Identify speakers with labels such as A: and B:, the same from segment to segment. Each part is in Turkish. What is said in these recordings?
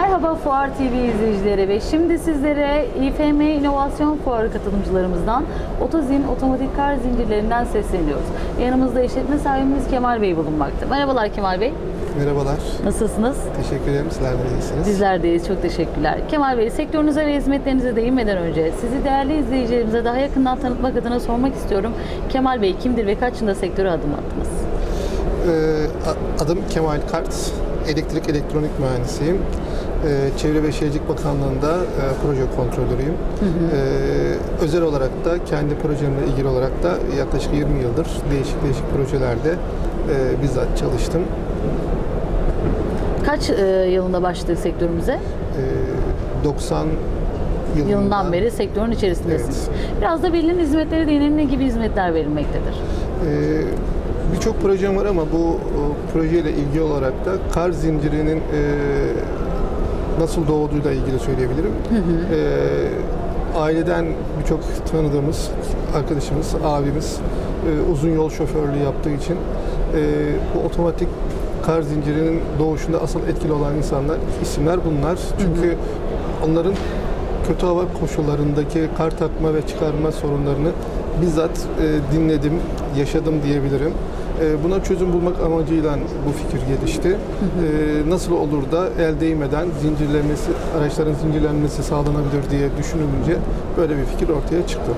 A: Merhaba Fuar TV izleyicileri ve şimdi sizlere İFM İnovasyon Fuarı katılımcılarımızdan Otozin Otomatik Kar Zincirlerinden sesleniyoruz. Yanımızda işletme sahibimiz Kemal Bey bulunmakta. Merhabalar Kemal Bey.
B: Merhabalar.
A: Nasılsınız?
B: Teşekkür ederim. Sizler de iyisiniz.
A: Bizler deyiz. Çok teşekkürler. Kemal Bey, sektörünüze ve hizmetlerinize değinmeden önce sizi değerli izleyicilerimize daha yakından tanıtmak adına sormak istiyorum. Kemal Bey kimdir ve kaç yılında sektöre adım attınız?
B: Ee, adım Kemal Kart. Elektrik elektronik mühendisiyim. Ee, Çevre ve Şehircilik Bakanlığı'nda e, proje kontrolörüyüm. Ee, özel olarak da kendi projemle ilgili olarak da yaklaşık 20 yıldır değişik değişik projelerde e, bizzat çalıştım.
A: Kaç e, yılında başladık sektörümüze?
B: Ee, 90 yılında,
A: Yılından beri sektörün içerisindesiniz. Biraz da bilinen hizmetlere değinelim ne gibi hizmetler verilmektedir?
B: Ee, Birçok projem var ama bu o, projeyle ilgili olarak da kar zincirinin e, nasıl doğduğuyla ilgili söyleyebilirim. Ee, aileden birçok tanıdığımız arkadaşımız, abimiz e, uzun yol şoförlüğü yaptığı için e, bu otomatik kar zincirinin doğuşunda asıl etkili olan insanlar, isimler bunlar. Çünkü onların kötü hava koşullarındaki kar takma ve çıkarma sorunlarını bizzat e, dinledim, yaşadım diyebilirim. E, buna çözüm bulmak amacıyla bu fikir gelişti. E, nasıl olur da el değmeden zincirlenmesi, araçların zincirlenmesi sağlanabilir diye düşünülünce böyle bir fikir ortaya çıktı.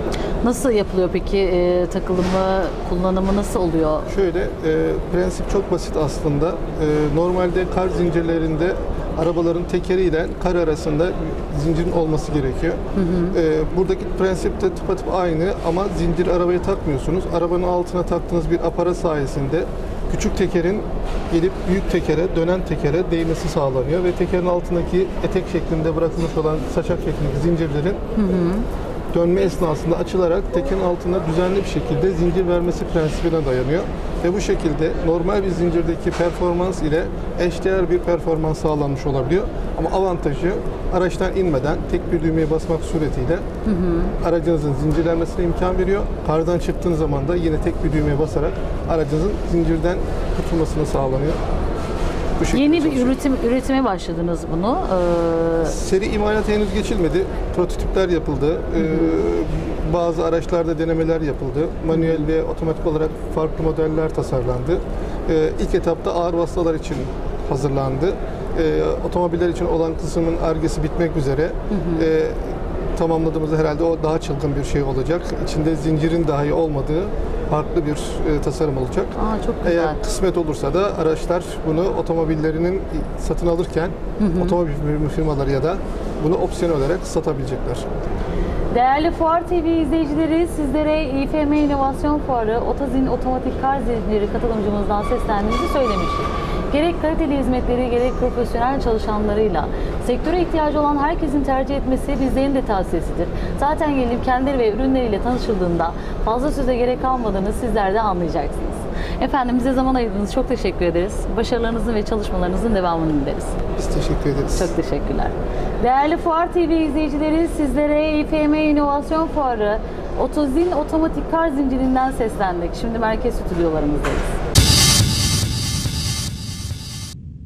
A: Nasıl yapılıyor peki e, takılımı, kullanımı nasıl oluyor?
B: Şöyle, e, prensip çok basit aslında. E, normalde kar zincirlerinde arabaların tekeriyle kar arasında zincirin olması gerekiyor. E, buradaki prensip de tıpatıp aynı ama zincir arabaya takmıyorsunuz. Arabanın altına taktığınız bir aparat sayesinde küçük tekerin gelip büyük tekere, dönen tekere değmesi sağlanıyor ve tekerin altındaki etek şeklinde bırakılmış olan saçak şeklindeki zincirlerin dönme esnasında açılarak tekerin altına düzenli bir şekilde zincir vermesi prensibine dayanıyor. Ve bu şekilde normal bir zincirdeki performans ile eşdeğer bir performans sağlanmış olabiliyor. Ama avantajı araçtan inmeden tek bir düğmeye basmak suretiyle aracınızın zincirlenmesine imkan veriyor. Kardan çıktığınız zaman da yine tek bir düğmeye basarak aracınızın zincirden kurtulmasını sağlanıyor. Bu
A: Yeni bir
B: çalışıyor.
A: üretim üretime başladınız bunu. Ee,
B: Seri imalata henüz geçilmedi. Prototipler yapıldı. Ee, bazı araçlarda denemeler yapıldı. Manuel ve otomatik olarak farklı modeller tasarlandı. Ee, ilk etapta ağır vasıtalar için hazırlandı. Ee, otomobiller için olan kısmın argesi bitmek üzere. Ee, tamamladığımızda herhalde o daha çılgın bir şey olacak. İçinde zincirin dahi olmadığı farklı bir e, tasarım olacak.
A: aa, çok güzel.
B: Eğer kısmet olursa da araçlar bunu otomobillerinin satın alırken otomobil firmaları ya da bunu opsiyon olarak satabilecekler.
A: Değerli Fuar TV izleyicileri sizlere İFM İnovasyon Fuarı Otozin Otomatik Kar Zinciri katılımcımızdan seslendiğimizi söylemiştik. Gerek kaliteli hizmetleri gerek profesyonel çalışanlarıyla sektöre ihtiyacı olan herkesin tercih etmesi bizlerin de tavsiyesidir. Zaten gelip kendileri ve ürünleriyle tanışıldığında fazla söze gerek kalmadığını sizler de anlayacaksınız. Efendim bize zaman ayırdığınız çok teşekkür ederiz. Başarılarınızın ve çalışmalarınızın devamını dileriz.
B: Biz teşekkür ederiz.
A: Çok teşekkürler. Değerli Fuar TV izleyicileri sizlere İFM İnovasyon Fuarı Otozin Otomatik Kar Zincirinden seslendik. Şimdi merkez stüdyolarımızdayız.